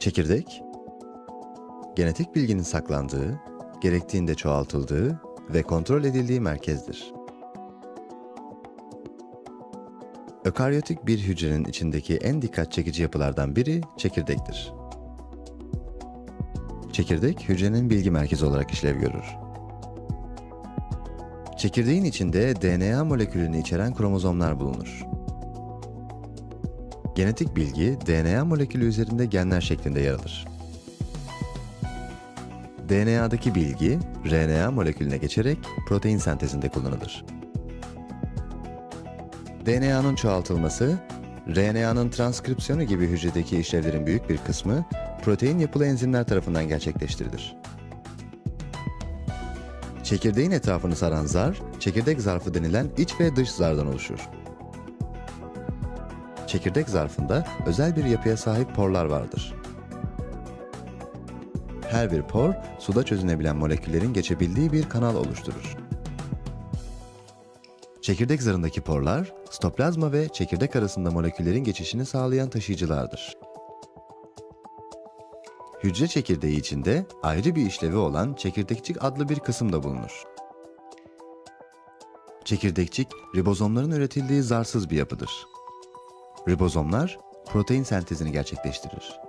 Çekirdek, genetik bilginin saklandığı, gerektiğinde çoğaltıldığı ve kontrol edildiği merkezdir. Ökaryotik bir hücrenin içindeki en dikkat çekici yapılardan biri çekirdektir. Çekirdek, hücrenin bilgi merkezi olarak işlev görür. Çekirdeğin içinde DNA molekülünü içeren kromozomlar bulunur. Genetik bilgi DNA molekülü üzerinde genler şeklinde yer alır. DNA'daki bilgi RNA molekülüne geçerek protein sentezinde kullanılır. DNA'nın çoğaltılması, RNA'nın transkripsiyonu gibi hücredeki işlevlerin büyük bir kısmı protein yapılı enzimler tarafından gerçekleştirilir. Çekirdeğin etrafını saran zar, çekirdek zarfı denilen iç ve dış zardan oluşur. Çekirdek zarfında özel bir yapıya sahip porlar vardır. Her bir por, suda çözünebilen moleküllerin geçebildiği bir kanal oluşturur. Çekirdek zarındaki porlar, stoplazma ve çekirdek arasında moleküllerin geçişini sağlayan taşıyıcılardır. Hücre çekirdeği içinde ayrı bir işlevi olan çekirdekçik adlı bir kısım da bulunur. Çekirdekçik, ribozomların üretildiği zarsız bir yapıdır. Ribozomlar, protein sentezini gerçekleştirir.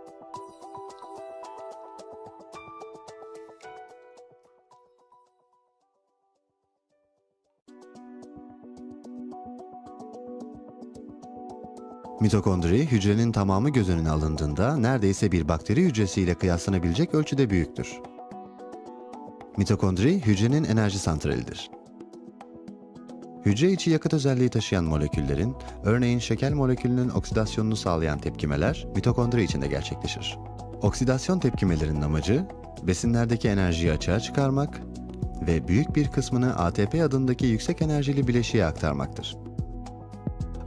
Mitokondri, hücrenin tamamı göz önüne alındığında neredeyse bir bakteri hücresiyle kıyaslanabilecek ölçüde büyüktür. Mitokondri, hücrenin enerji santralidir. Hücre içi yakıt özelliği taşıyan moleküllerin, örneğin şeker molekülünün oksidasyonunu sağlayan tepkimeler mitokondri içinde gerçekleşir. Oksidasyon tepkimelerinin amacı, besinlerdeki enerjiyi açığa çıkarmak ve büyük bir kısmını ATP adındaki yüksek enerjili bileşiğe aktarmaktır.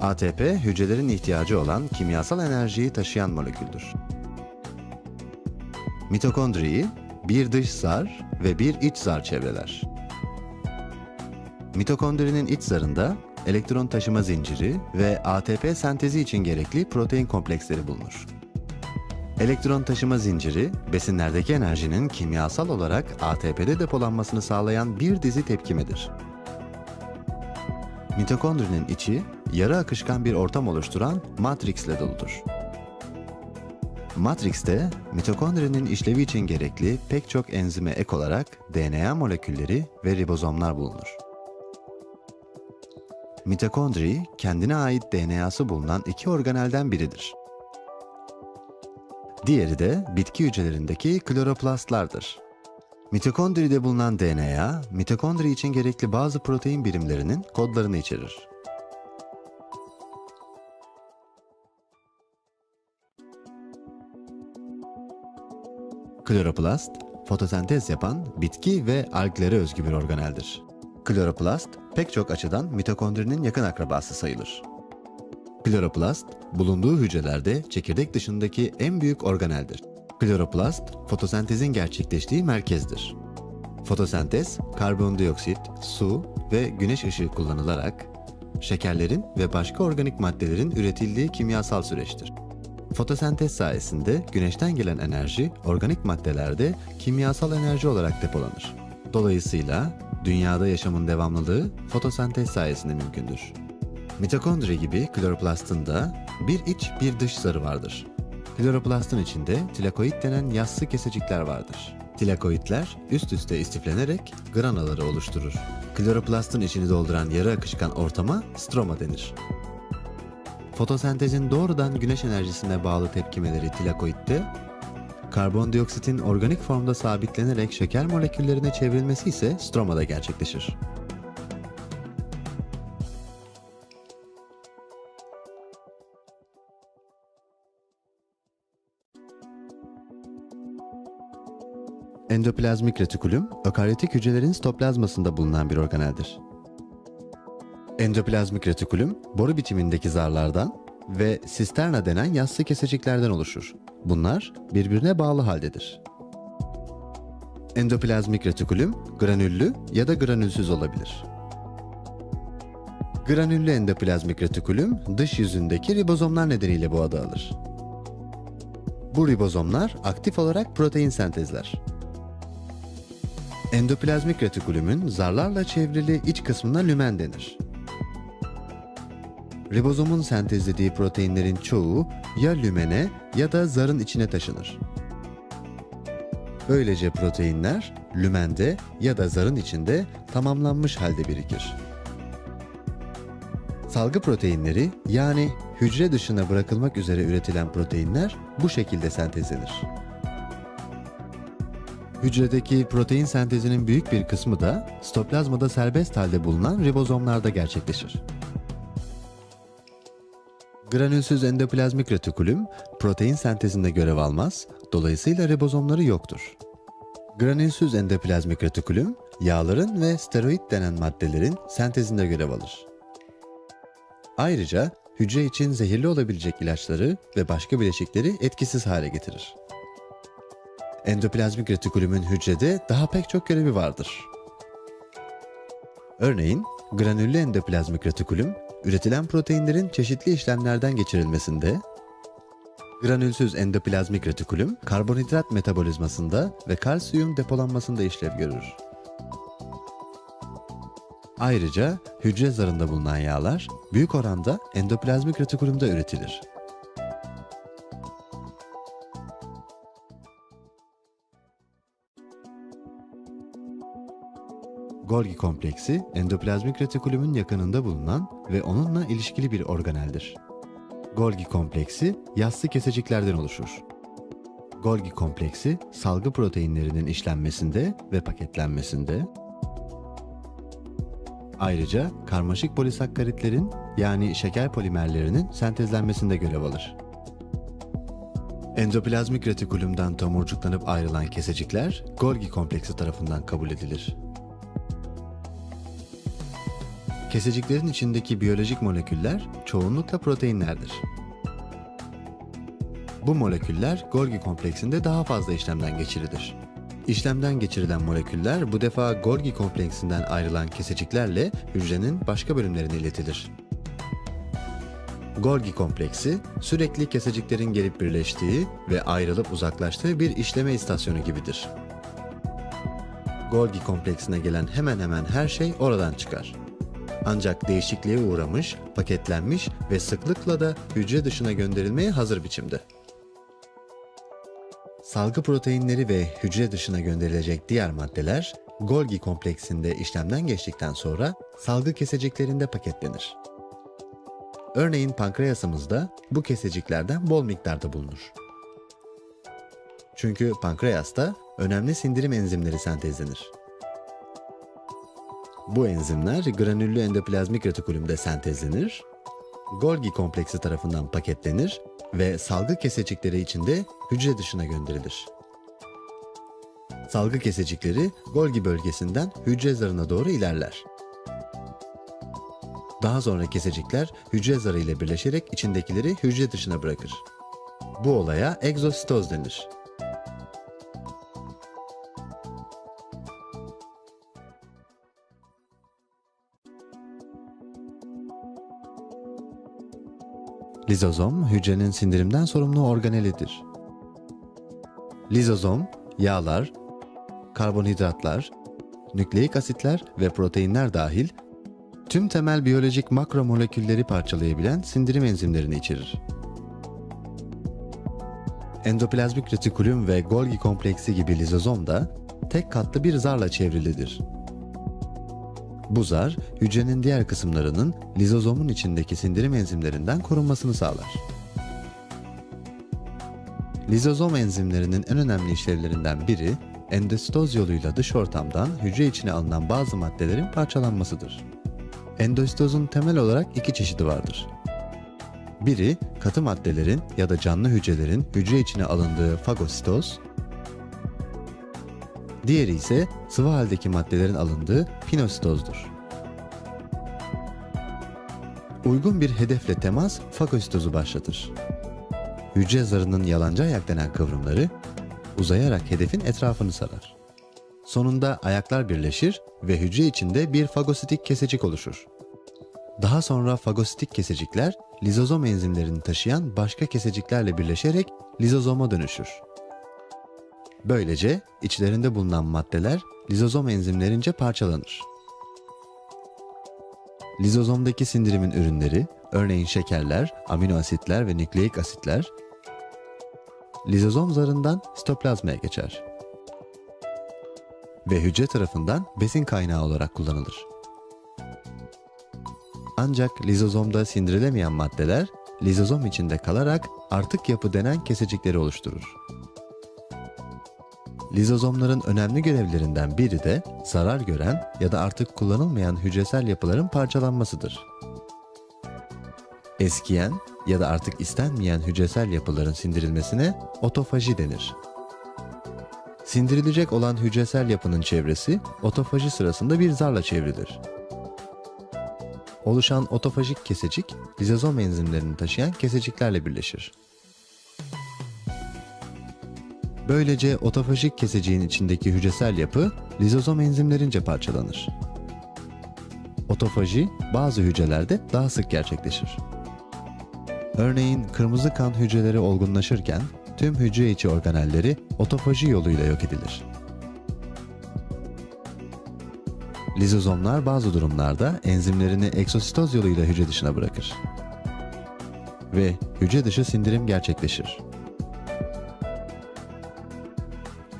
ATP, hücrelerin ihtiyacı olan kimyasal enerjiyi taşıyan moleküldür. Mitokondriyi bir dış zar ve bir iç zar çevreler. Mitokondrinin iç zarında elektron taşıma zinciri ve ATP sentezi için gerekli protein kompleksleri bulunur. Elektron taşıma zinciri, besinlerdeki enerjinin kimyasal olarak ATP'de depolanmasını sağlayan bir dizi tepkimedir. Mitokondrinin içi, yarı akışkan bir ortam oluşturan matrix ile doludur. Matrix'te mitokondrinin işlevi için gerekli pek çok enzime ek olarak DNA molekülleri ve ribozomlar bulunur. Mitokondri, kendine ait DNA'sı bulunan iki organelden biridir. Diğeri de bitki hücrelerindeki kloroplastlardır. Mitokondride bulunan DNA, mitokondri için gerekli bazı protein birimlerinin kodlarını içerir. Kloroplast, fotosentez yapan bitki ve alglere özgü bir organeldir. Kloroplast, pek çok açıdan mitokondrinin yakın akrabası sayılır. Kloroplast, bulunduğu hücrelerde çekirdek dışındaki en büyük organeldir. Kloroplast, fotosentezin gerçekleştiği merkezdir. Fotosentez, karbondioksit, su ve güneş ışığı kullanılarak şekerlerin ve başka organik maddelerin üretildiği kimyasal süreçtir. Fotosentez sayesinde güneşten gelen enerji organik maddelerde kimyasal enerji olarak depolanır. Dolayısıyla dünyada yaşamın devamlılığı fotosentez sayesinde mümkündür. Mitokondri gibi kloroplastın da bir iç bir dış zarı vardır. Kloroplastın içinde tilakoid denen yassı kesecikler vardır. Tilakoidler üst üste istiflenerek granaları oluşturur. Kloroplastın içini dolduran yarı akışkan ortama stroma denir. Fotosentezin doğrudan güneş enerjisine bağlı tepkimeleri tilakoidde, karbondioksitin organik formda sabitlenerek şeker moleküllerine çevrilmesi ise stromada gerçekleşir. Endoplazmik retikulum, ökaryotik hücrelerin stoplazmasında bulunan bir organeldir. Endoplazmik retikulum, boru bitimindeki zarlardan ve sisterna denen yassı keseciklerden oluşur. Bunlar birbirine bağlı haldedir. Endoplazmik retikulum granüllü ya da granülsüz olabilir. Granüllü endoplazmik retikulum dış yüzündeki ribozomlar nedeniyle bu adı alır. Bu ribozomlar aktif olarak protein sentezler. Endoplazmik retikulümün zarlarla çevrili iç kısmına lümen denir. Ribozomun sentezlediği proteinlerin çoğu ya lümene ya da zarın içine taşınır. Böylece proteinler lümende ya da zarın içinde tamamlanmış halde birikir. Salgı proteinleri yani hücre dışına bırakılmak üzere üretilen proteinler bu şekilde sentezlenir. Hücredeki protein sentezinin büyük bir kısmı da stoplazmada serbest halde bulunan ribozomlarda gerçekleşir. Granülsüz endoplazmik retikulüm protein sentezinde görev almaz, dolayısıyla ribozomları yoktur. Granülsüz endoplazmik retikulüm, yağların ve steroid denen maddelerin sentezinde görev alır. Ayrıca hücre için zehirli olabilecek ilaçları ve başka bileşikleri etkisiz hale getirir. Endoplazmik retikulümün hücrede daha pek çok görevi vardır. Örneğin granüllü endoplazmik retikulüm üretilen proteinlerin çeşitli işlemlerden geçirilmesinde, granülsüz endoplazmik retikulüm karbonhidrat metabolizmasında ve kalsiyum depolanmasında işlev görür. Ayrıca hücre zarında bulunan yağlar büyük oranda endoplazmik retikulumda üretilir. Golgi kompleksi endoplazmik retikulümün yakınında bulunan ve onunla ilişkili bir organeldir. Golgi kompleksi yassı keseciklerden oluşur. Golgi kompleksi salgı proteinlerinin işlenmesinde ve paketlenmesinde, ayrıca karmaşık polisakkaritlerin yani şeker polimerlerinin sentezlenmesinde görev alır. Endoplazmik retikulumdan tomurcuklanıp ayrılan kesecikler Golgi kompleksi tarafından kabul edilir. Keseciklerin içindeki biyolojik moleküller çoğunlukla proteinlerdir. Bu moleküller Golgi kompleksinde daha fazla işlemden geçirilir. İşlemden geçirilen moleküller bu defa Golgi kompleksinden ayrılan keseciklerle hücrenin başka bölümlerine iletilir. Golgi kompleksi sürekli keseciklerin gelip birleştiği ve ayrılıp uzaklaştığı bir işleme istasyonu gibidir. Golgi kompleksine gelen hemen hemen her şey oradan çıkar. Ancak değişikliğe uğramış, paketlenmiş ve sıklıkla da hücre dışına gönderilmeye hazır biçimde. Salgı proteinleri ve hücre dışına gönderilecek diğer maddeler Golgi kompleksinde işlemden geçtikten sonra salgı keseciklerinde paketlenir. Örneğin pankreasımızda bu keseciklerden bol miktarda bulunur. Çünkü pankreasta önemli sindirim enzimleri sentezlenir. Bu enzimler granüllü endoplazmik retikulümde sentezlenir, Golgi kompleksi tarafından paketlenir ve salgı kesecikleri içinde hücre dışına gönderilir. Salgı kesecikleri Golgi bölgesinden hücre zarına doğru ilerler. Daha sonra kesecikler hücre zarı ile birleşerek içindekileri hücre dışına bırakır. Bu olaya egzositoz denir. Lizozom, hücrenin sindirimden sorumlu organelidir. Lizozom, yağlar, karbonhidratlar, nükleik asitler ve proteinler dahil tüm temel biyolojik makromolekülleri parçalayabilen sindirim enzimlerini içerir. Endoplazmik retikulum ve Golgi kompleksi gibi lizozom da tek katlı bir zarla çevrilidir. Bu zar, hücrenin diğer kısımlarının lizozomun içindeki sindirim enzimlerinden korunmasını sağlar. Lizozom enzimlerinin en önemli işlevlerinden biri, endositoz yoluyla dış ortamdan hücre içine alınan bazı maddelerin parçalanmasıdır. Endositozun temel olarak iki çeşidi vardır. Biri, katı maddelerin ya da canlı hücrelerin hücre içine alındığı fagositoz, Diğeri ise sıvı haldeki maddelerin alındığı pinositozdur. Uygun bir hedefle temas fagositozu başlatır. Hücre zarının yalancı ayak denen kıvrımları uzayarak hedefin etrafını sarar. Sonunda ayaklar birleşir ve hücre içinde bir fagositik kesecik oluşur. Daha sonra fagositik kesecikler lizozom enzimlerini taşıyan başka keseciklerle birleşerek lizozoma dönüşür. Böylece içlerinde bulunan maddeler lizozom enzimlerince parçalanır. Lizozomdaki sindirimin ürünleri, örneğin şekerler, amino asitler ve nükleik asitler, lizozom zarından sitoplazmaya geçer ve hücre tarafından besin kaynağı olarak kullanılır. Ancak lizozomda sindirilemeyen maddeler lizozom içinde kalarak artık yapı denen kesecikleri oluşturur. Lizozomların önemli görevlerinden biri de zarar gören ya da artık kullanılmayan hücresel yapıların parçalanmasıdır. Eskiyen ya da artık istenmeyen hücresel yapıların sindirilmesine otofaji denir. Sindirilecek olan hücresel yapının çevresi otofaji sırasında bir zarla çevrilir. Oluşan otofajik kesecik, lizozom enzimlerini taşıyan keseciklerle birleşir. Böylece otofajik keseciğin içindeki hücresel yapı lizozom enzimlerince parçalanır. Otofaji bazı hücrelerde daha sık gerçekleşir. Örneğin kırmızı kan hücreleri olgunlaşırken tüm hücre içi organelleri otofaji yoluyla yok edilir. Lizozomlar bazı durumlarda enzimlerini egzositoz yoluyla hücre dışına bırakır. Ve hücre dışı sindirim gerçekleşir.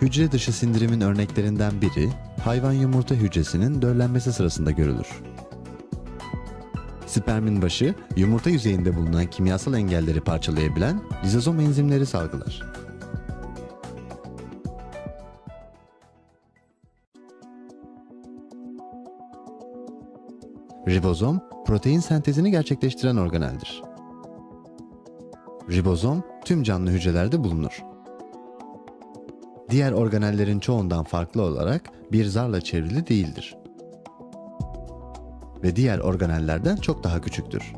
Hücre dışı sindirimin örneklerinden biri hayvan yumurta hücresinin döllenmesi sırasında görülür. Spermin başı yumurta yüzeyinde bulunan kimyasal engelleri parçalayabilen lizozom enzimleri salgılar. Ribozom, protein sentezini gerçekleştiren organeldir. Ribozom tüm canlı hücrelerde bulunur. Diğer organellerin çoğundan farklı olarak bir zarla çevrili değildir. Ve diğer organellerden çok daha küçüktür.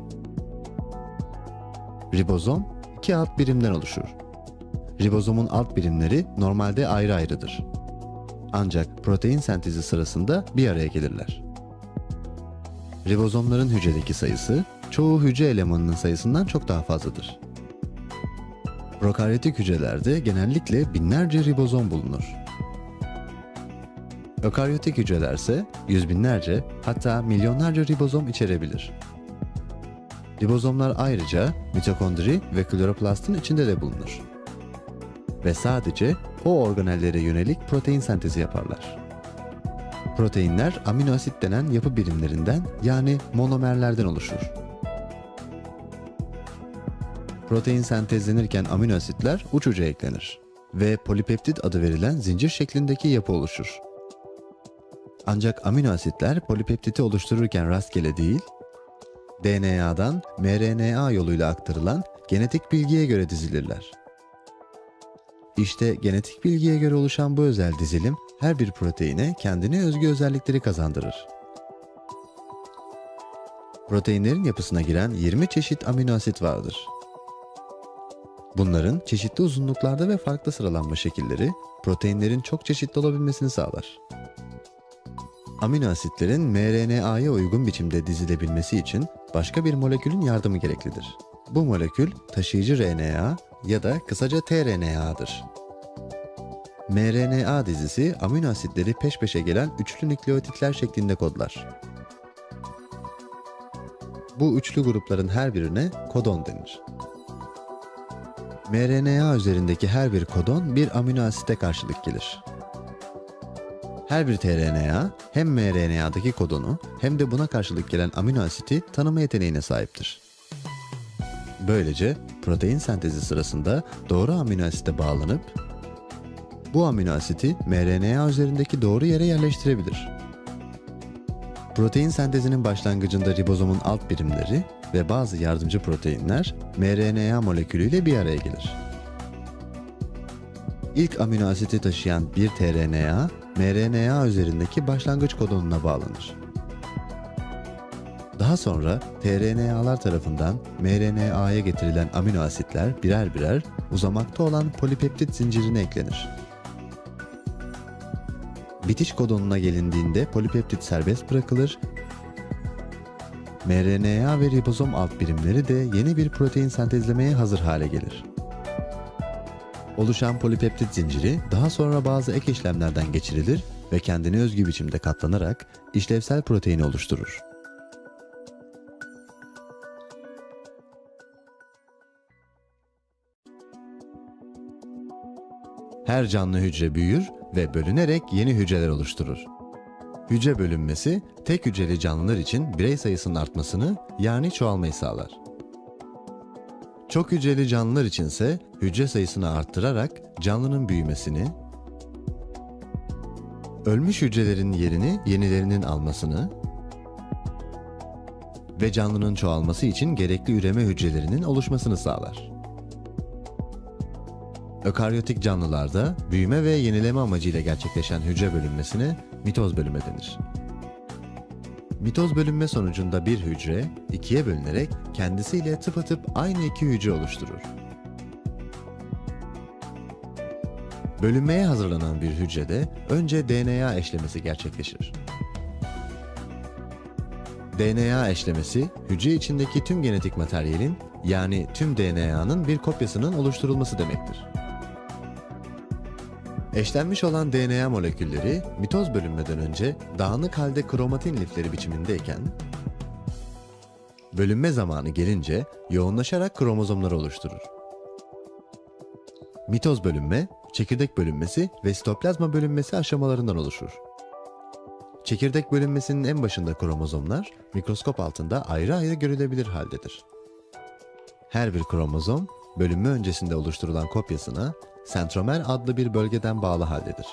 Ribozom iki alt birimden oluşur. Ribozomun alt birimleri normalde ayrı ayrıdır. Ancak protein sentezi sırasında bir araya gelirler. Ribozomların hücredeki sayısı çoğu hücre elemanının sayısından çok daha fazladır. Prokaryotik hücrelerde genellikle binlerce ribozom bulunur. Ökaryotik hücrelerse yüz binlerce hatta milyonlarca ribozom içerebilir. Ribozomlar ayrıca mitokondri ve kloroplastın içinde de bulunur. Ve sadece o organellere yönelik protein sentezi yaparlar. Proteinler amino asit denen yapı birimlerinden yani monomerlerden oluşur. Protein sentezlenirken amino asitler uç uca eklenir ve polipeptit adı verilen zincir şeklindeki yapı oluşur. Ancak amino asitler polipeptiti oluştururken rastgele değil, DNA'dan mRNA yoluyla aktarılan genetik bilgiye göre dizilirler. İşte genetik bilgiye göre oluşan bu özel dizilim her bir proteine kendine özgü özellikleri kazandırır. Proteinlerin yapısına giren 20 çeşit amino asit vardır. Bunların çeşitli uzunluklarda ve farklı sıralanma şekilleri proteinlerin çok çeşitli olabilmesini sağlar. Amino asitlerin mRNA'ya uygun biçimde dizilebilmesi için başka bir molekülün yardımı gereklidir. Bu molekül taşıyıcı RNA ya da kısaca tRNA'dır. mRNA dizisi amino asitleri peş peşe gelen üçlü nükleotitler şeklinde kodlar. Bu üçlü grupların her birine kodon denir. mRNA üzerindeki her bir kodon bir amino asite karşılık gelir. Her bir tRNA hem mRNA'daki kodonu hem de buna karşılık gelen amino asiti tanıma yeteneğine sahiptir. Böylece protein sentezi sırasında doğru amino asite bağlanıp bu amino asiti mRNA üzerindeki doğru yere yerleştirebilir. Protein sentezinin başlangıcında ribozomun alt birimleri ve bazı yardımcı proteinler mRNA molekülüyle bir araya gelir. İlk amino asiti taşıyan bir tRNA, mRNA üzerindeki başlangıç kodonuna bağlanır. Daha sonra tRNA'lar tarafından mRNA'ya getirilen amino asitler birer birer uzamakta olan polipeptit zincirine eklenir. Bitiş kodonuna gelindiğinde polipeptit serbest bırakılır mRNA ve ribozom alt birimleri de yeni bir protein sentezlemeye hazır hale gelir. Oluşan polipeptit zinciri daha sonra bazı ek işlemlerden geçirilir ve kendine özgü biçimde katlanarak işlevsel proteini oluşturur. Her canlı hücre büyür ve bölünerek yeni hücreler oluşturur. Hücre bölünmesi tek hücreli canlılar için birey sayısının artmasını yani çoğalmayı sağlar. Çok hücreli canlılar içinse hücre sayısını arttırarak canlının büyümesini, ölmüş hücrelerin yerini yenilerinin almasını ve canlının çoğalması için gerekli üreme hücrelerinin oluşmasını sağlar. Ökaryotik canlılarda büyüme ve yenileme amacıyla gerçekleşen hücre bölünmesine mitoz bölünme denir. Mitoz bölünme sonucunda bir hücre ikiye bölünerek kendisiyle tıpatıp aynı iki hücre oluşturur. Bölünmeye hazırlanan bir hücrede önce DNA eşlemesi gerçekleşir. DNA eşlemesi, hücre içindeki tüm genetik materyalin yani tüm DNA'nın bir kopyasının oluşturulması demektir. Eşlenmiş olan DNA molekülleri mitoz bölünmeden önce dağınık halde kromatin lifleri biçimindeyken, bölünme zamanı gelince yoğunlaşarak kromozomlar oluşturur. Mitoz bölünme, çekirdek bölünmesi ve sitoplazma bölünmesi aşamalarından oluşur. Çekirdek bölünmesinin en başında kromozomlar mikroskop altında ayrı ayrı görülebilir haldedir. Her bir kromozom bölünme öncesinde oluşturulan kopyasına sentromer adlı bir bölgeden bağlı haldedir.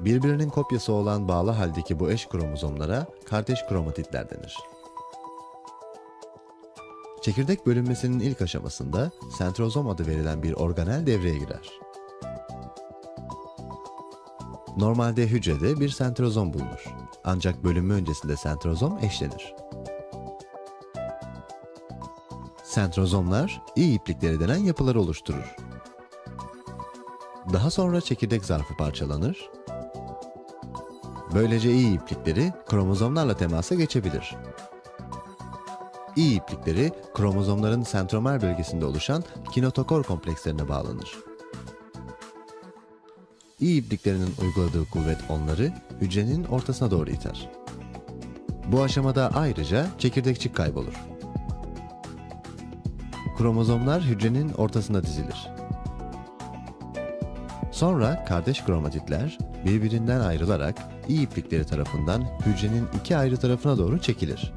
Birbirinin kopyası olan bağlı haldeki bu eş kromozomlara kardeş kromatitler denir. Çekirdek bölünmesinin ilk aşamasında sentrozom adı verilen bir organel devreye girer. Normalde hücrede bir sentrozom bulunur. Ancak bölünme öncesinde sentrozom eşlenir. Sentrozomlar iyi iplikleri denen yapıları oluşturur. Daha sonra çekirdek zarfı parçalanır. Böylece iyi iplikleri kromozomlarla temasa geçebilir. İyi iplikleri kromozomların sentromer bölgesinde oluşan kinotokor komplekslerine bağlanır. İyi ipliklerinin uyguladığı kuvvet onları hücrenin ortasına doğru iter. Bu aşamada ayrıca çekirdekçik kaybolur. Kromozomlar hücrenin ortasına dizilir. Sonra kardeş kromatitler birbirinden ayrılarak iyi iplikleri tarafından hücrenin iki ayrı tarafına doğru çekilir.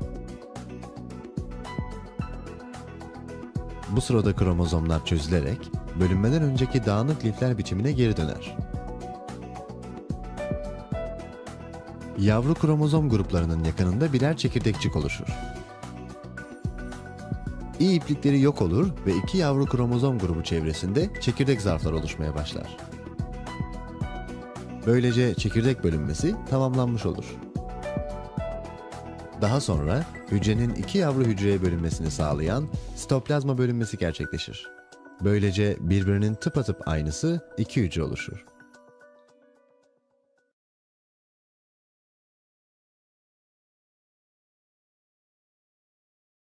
Bu sırada kromozomlar çözülerek bölünmeden önceki dağınık lifler biçimine geri döner. Yavru kromozom gruplarının yakınında birer çekirdekçik oluşur. İyi iplikleri yok olur ve iki yavru kromozom grubu çevresinde çekirdek zarflar oluşmaya başlar. Böylece çekirdek bölünmesi tamamlanmış olur. Daha sonra hücrenin iki yavru hücreye bölünmesini sağlayan sitoplazma bölünmesi gerçekleşir. Böylece birbirinin tıpatıp aynısı iki hücre oluşur.